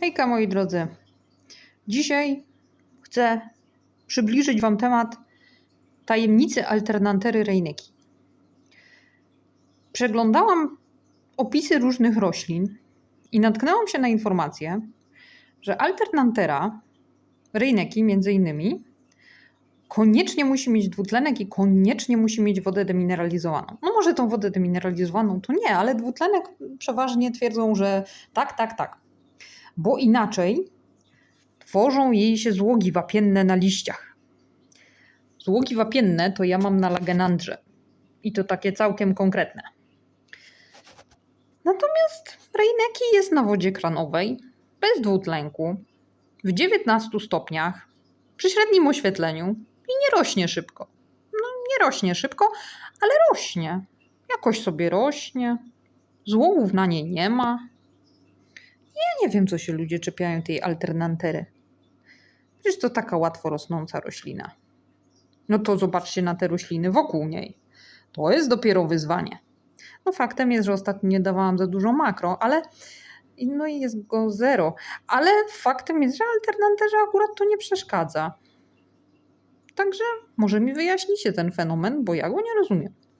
Hejka moi drodzy. Dzisiaj chcę przybliżyć Wam temat tajemnicy alternantery Reineki. Przeglądałam opisy różnych roślin i natknęłam się na informację, że alternantera Reineki między innymi koniecznie musi mieć dwutlenek i koniecznie musi mieć wodę demineralizowaną. No może tą wodę demineralizowaną to nie, ale dwutlenek przeważnie twierdzą, że tak, tak, tak bo inaczej tworzą jej się złogi wapienne na liściach. Złogi wapienne to ja mam na lagenandrze i to takie całkiem konkretne. Natomiast rejneki jest na wodzie kranowej, bez dwutlenku, w 19 stopniach, przy średnim oświetleniu i nie rośnie szybko. No nie rośnie szybko, ale rośnie. Jakoś sobie rośnie. Złogów na niej nie ma. Ja nie wiem, co się ludzie czepiają tej alternantery. Przecież to taka łatwo rosnąca roślina. No to zobaczcie na te rośliny wokół niej. To jest dopiero wyzwanie. No faktem jest, że ostatnio nie dawałam za dużo makro, ale no i jest go zero. Ale faktem jest, że alternanterze akurat to nie przeszkadza. Także może mi wyjaśnicie ten fenomen, bo ja go nie rozumiem.